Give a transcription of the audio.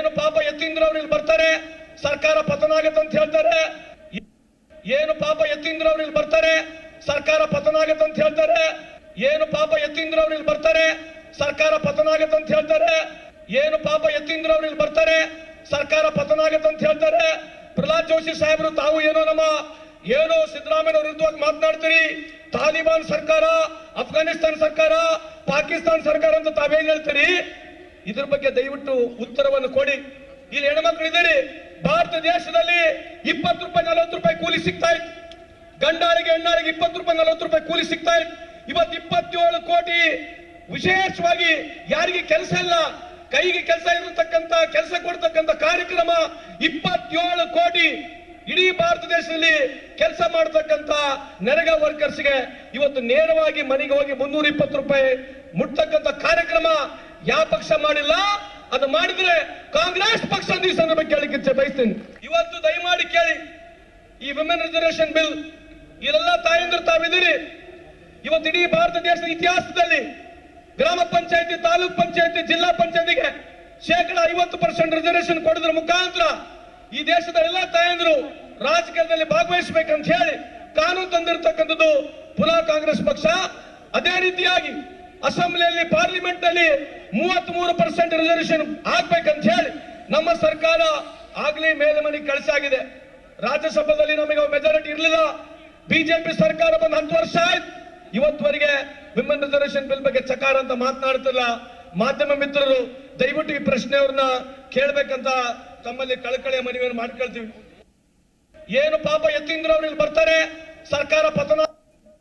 ಏನು ಪಾಪ ಎತ್ತಿಂದ್ರ ಅವ್ರು ಇಲ್ಲಿ ಬರ್ತಾರೆ? ಸರ್ಕಾರ ಪತನ ಆಗತ್ತೆ ಅಂತ ಹೇಳ್ತಾರೆ. ಏನು ಪಾಪ ಎತ್ತಿಂದ್ರ ಅವ್ರು ಇಲ್ಲಿ ಬರ್ತಾರೆ? ಸರ್ಕಾರ ಪತನ ಆಗತ್ತೆ ಅಂತ ಹೇಳ್ತಾರೆ. ಏನು ಪಾಪ ಎತ್ತಿಂದ್ರ ಅವ್ರು ಇಲ್ಲಿ ಬರ್ತಾರೆ? ಸರ್ಕಾರ ಪತನ ಆಗತ್ತೆ ಅಂತ ಹೇಳ್ತಾರೆ. ಏನು ಪಾಪ ಎತ್ತಿಂದ್ರ ಅವ್ರು ಇಲ್ಲಿ ಬರ್ತಾರೆ? ಸರ್ಕಾರ ಪತನ ಆಗತ್ತೆ ಅಂತ ಹೇಳ್ತಾರೆ. ಪ್ರಹ್ಲಾದ್ ಜೋಶಿ ಸಾಹೇಬರು, ತಾವು ಏನೋ ನಮ್ಮ, ಏನೋ ಸಿದ್ದರಾಮಯ್ಯ ವಿರುದ್ಧವಾಗಿ ಮಾತನಾಡ್ತೀರಿ. ತಾಲಿಬಾನ್ ಸರ್ಕಾರ, ಅಫ್ಘಾನಿಸ್ತಾನ ಸರ್ಕಾರ, ಪಾಕಿಸ್ತಾನ ಸರ್ಕಾರ ಅಂತ ತಾವೇನ್ ಹೇಳ್ತೀರಿ? ಇದ್ರ ಬಗ್ಗೆ ದಯವಿಟ್ಟು ಉತ್ತರವನ್ನು ಕೊಡಿ. ಇಲ್ಲಿ ಹೆಣ್ಮಕ್ಳಿದ್ದೀರಿ. ಭಾರತ ದೇಶದಲ್ಲಿ ಇಪ್ಪತ್ತು ರೂಪಾಯಿ, ನಲವತ್ತು ರೂಪಾಯಿ ಕೂಲಿ ಸಿಗ್ತಾ ಇತ್ತು. ಗಂಡಾರಿಗೆ, ಹೆಣ್ಣಾರಿಗೆ ಇಪ್ಪತ್ತು ರೂಪಾಯಿ, ನಲವತ್ತು ರೂಪಾಯಿ ಕೂಲಿ ಸಿಗ್ತಾ ಇತ್ತು. ಇವತ್ತು ಇಪ್ಪತ್ತೇಳು ಕೋಟಿ ವಿಶೇಷವಾಗಿ ಯಾರಿಗೆ ಕೆಲಸ ಇಲ್ಲ, ಕೈಗೆ ಕೆಲಸ ಇರತಕ್ಕಂತ ಕೆಲಸ ಕೊಡ್ತಕ್ಕಂತ ಕಾರ್ಯಕ್ರಮ ಇಪ್ಪತ್ತೇಳು ಕೋಟಿ ಇಡೀ ಭಾರತ ದೇಶದಲ್ಲಿ ಕೆಲಸ ಮಾಡತಕ್ಕಂತ ನೆರೆಗ ವರ್ಕರ್ಸ್ಗೆ ಇವತ್ತು ನೇರವಾಗಿ ಮನೆಗೆ ಹೋಗಿ ಮುನ್ನೂರ ಇಪ್ಪತ್ತು ರೂಪಾಯಿ ಮುಟ್ತಕ್ಕಂತ ಕಾರ್ಯಕ್ರಮ ಯಾವ ಪಕ್ಷ ಮಾಡಿಲ್ಲ, ಅದು ಮಾಡಿದ್ರೆ ಕಾಂಗ್ರೆಸ್ ಪಕ್ಷ ಅಂತ ಈ ಸಂದರ್ಭ ಕೇಳಲಿಕ್ಕೆ ಬಯಸ್ತೀನಿ. ಇವತ್ತು ದಯಮಾಡಿ ಕೇಳಿ, ಈ ವಿಮೆನ್ ರಿಸರ್ವೇಶನ್ ಬಿಲ್ ಇಲ್ಲೆಲ್ಲ ತಾಯಂದ್ರು ತಾವಿದ್ದೀರಿ. ಇವತ್ತು ಇಡೀ ಭಾರತ ದೇಶದ ಇತಿಹಾಸದಲ್ಲಿ ಗ್ರಾಮ ಪಂಚಾಯತಿ, ತಾಲೂಕ್ ಪಂಚಾಯತಿ, ಜಿಲ್ಲಾ ಪಂಚಾಯತಿಗೆ ಶೇಕಡ ಐವತ್ತು ಪರ್ಸೆಂಟ್ ರಿಸರ್ವೇಶನ್ ಕೊಡೋದ್ರ ಮುಖಾಂತರ ಈ ದೇಶದ ಎಲ್ಲ ತಾಯಂದ್ರು ರಾಜಕೀಯದಲ್ಲಿ ಭಾಗವಹಿಸಬೇಕಂತ ಹೇಳಿ ಕಾನೂನು ತಂದಿರತಕ್ಕಂಥದ್ದು ಪುನಃ ಕಾಂಗ್ರೆಸ್ ಪಕ್ಷ. ಅದೇ ರೀತಿಯಾಗಿ ಅಸೆಂಬ್ಲಿಯಲ್ಲಿ ಪಾರ್ಲಿಮೆಂಟ್ ಅಲ್ಲಿ ಮೂವತ್ತ್ ಮೂರು ಪರ್ಸೆಂಟ್ ರಿಸರ್ವೇಶನ್ ಆಗ್ಬೇಕಂತ ಹೇಳಿ ನಮ್ಮ ಸರ್ಕಾರ ಆಗ್ಲಿ ಮೇಲ್ಮನೆ ಕಳಿಸಾಗಿದೆ ರಾಜ್ಯಸಭೆಯಲ್ಲಿ ನಮಗೆ ಮೆಜಾರಿಟಿ ಇರಲಿಲ್ಲ. ಬಿಜೆಪಿ ಸರ್ಕಾರ ಬಂದು ಹತ್ತು ವರ್ಷ ಆಯ್ತು. ಇವತ್ತುವರೆಗೆ ವಿಮನ್ ರಿಸರ್ವೇಶನ್ ಬಿಲ್ ಬಗ್ಗೆ ಚಕಾರ ಅಂತ ಮಾತನಾಡ್ತಿಲ್ಲ. ಮಾಧ್ಯಮ ಮಿತ್ರರು, ದಯವಿಟ್ಟು ಈ ಪ್ರಶ್ನೆಯವ್ರನ್ನ ಕೇಳ್ಬೇಕಂತ ತಮ್ಮಲ್ಲಿ ಕಳಕಳಿಯ ಮನವಿಯನ್ನು ಮಾಡ್ಕೊಳ್ತೀವಿ. ಏನು ಪಾಪ ಎತ್ತಿಂದ್ರ ಅವ್ರು ಇಲ್ಲಿ ಬರ್ತಾರೆ? ಸರ್ಕಾರ ಪತನ